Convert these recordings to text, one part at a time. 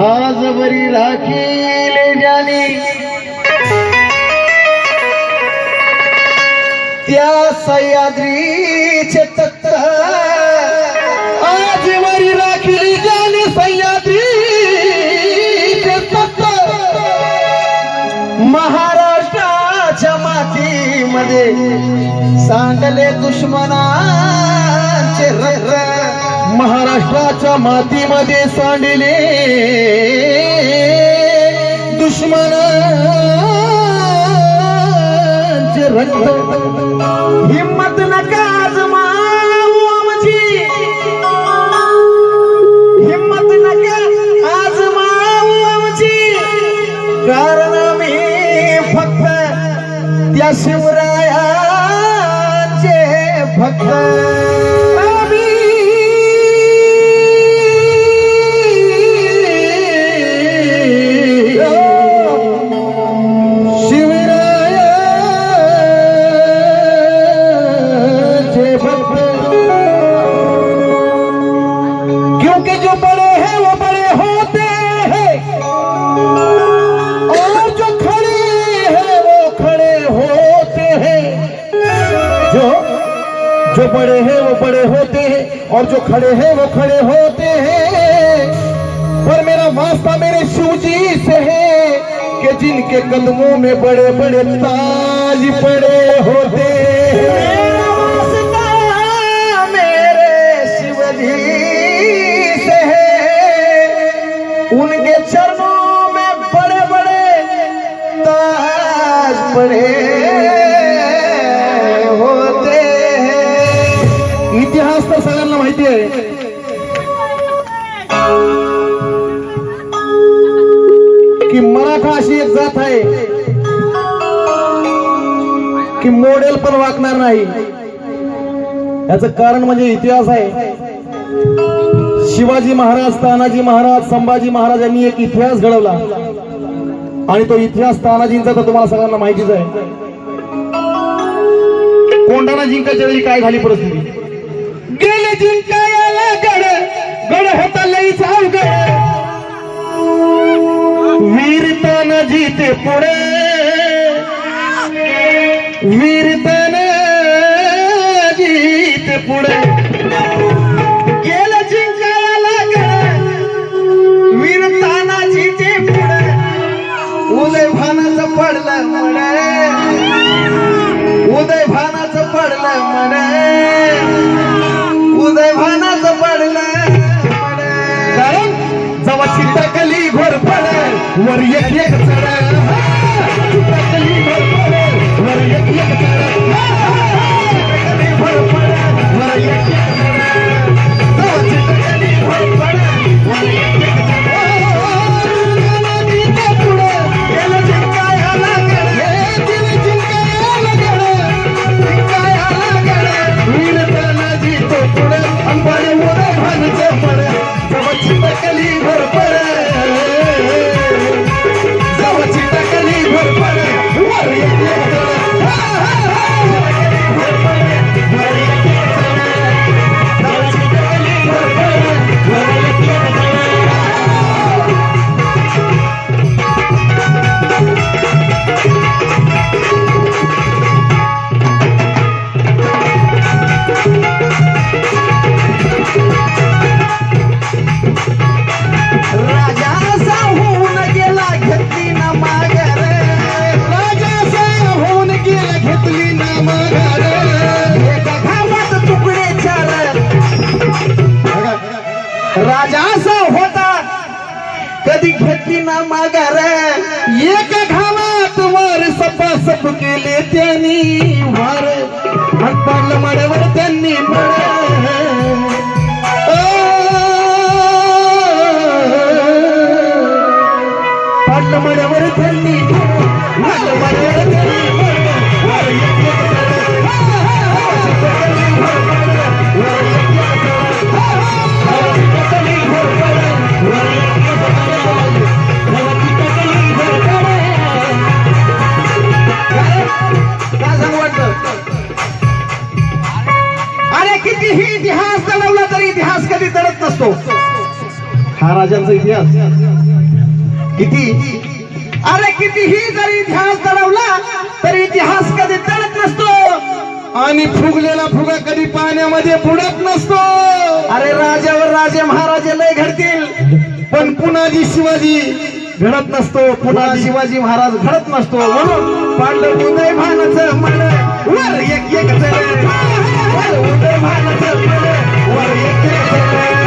आज बरी राखीले जाने त्या सह्याद्रीचे तत्त सांडले दुश्मनाचे रक्त महाराष्ट्राच्या मातीमध्ये सांडले दुश्मनाचे रक्त हिम्मत नका आजमावू आमची. हिम्मत जो जो बड़े हैं वो बड़े होते हैं और जो खड़े हैं वो खड़े होते हैं। पर मेरा वास्ता मेरे शिव जी से है कि जिनके कदमों में बड़े बड़े ताज पड़े होते हैं। सगळ्यांना आहे. की मराठा अशी एक जात आहे की मोडेल पण वाकणार नाही. याचं कारण म्हणजे इतिहास आहे. शिवाजी महाराज तानाजी महाराज संभाजी महाराज यांनी एक इतिहास घडवला. आणि तो इतिहास तानाजींचा तर तुम्हाला सगळ्यांना माहितीच आहे. कोंढाणा जिंकायच्या वेळी काय झाली परिस्थिती? जिंकायला गड गड होता लई अवघड. वीर तानाजी पुढे. वीरता जेव्हा चित्रकली भर पडेल वर एक एक चढ. कधी मागार एक माघार घामात वर सपासप केले त्यांनी. वार. हात पाडलं माड्यावर त्यांनी. इतिहास कधी तडत नसतो. हा राजांचा इतिहास. किती? अरे कितीही जरी इतिहास दडवला तरी इतिहास कधी तडत नसतो. आणि फुगलेला फुगा कधी पाण्यामध्ये बुडत नसतो. अरे राजावर राजे महाराजे लय घडतील. पण पुन्हा शिवाजी घडत नसतो पुन्हा शिवाजी महाराज घडत नसतो. म्हणून पांडव उदय भानाचं मन वर एक एक जण वर उदय भानाचं मन वर एक एक जण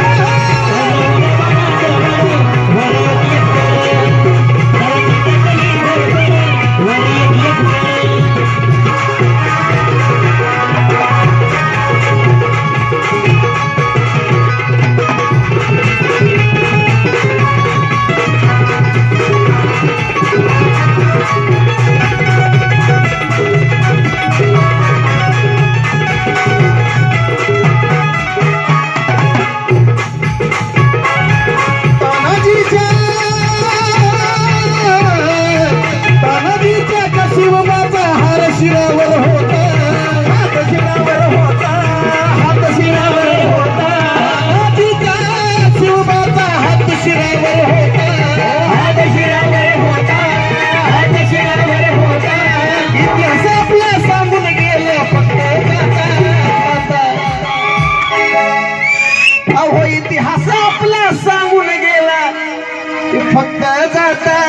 फक्त जाता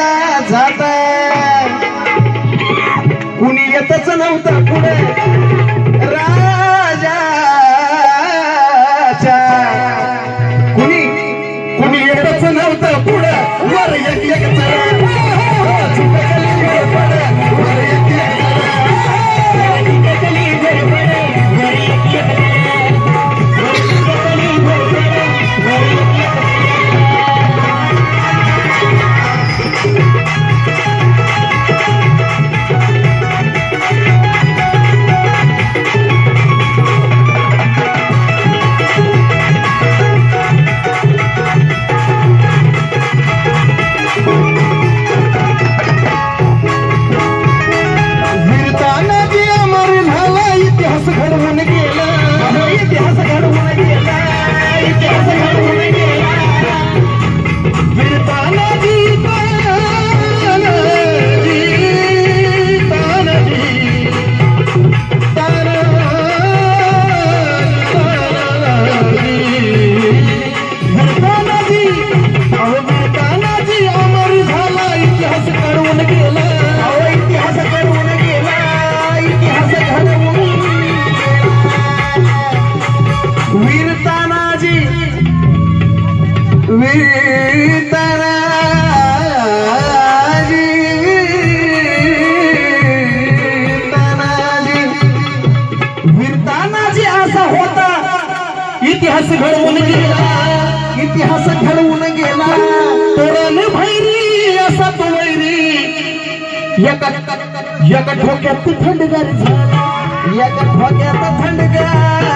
इतिहास घडवून गेला इतिहास घडवून गेला. तोरण भैरी असा तो वैरी. एका एका ठोक्यात तू थंडगार झाला. एका ठोक्यात थंडगार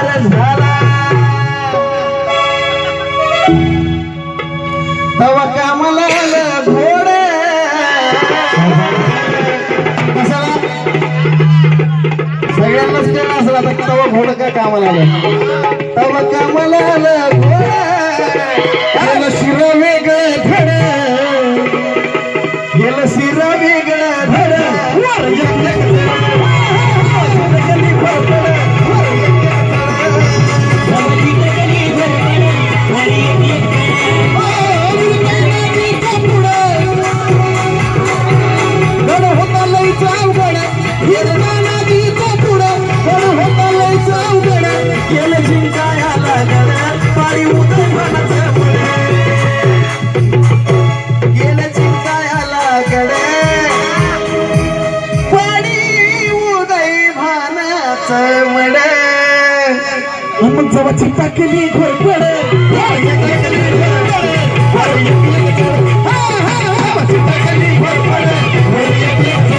घोड का कामाला आलं? कामाला आलं? घोड सवड उमजवाची टाकली घोरपड टाकली घोरपड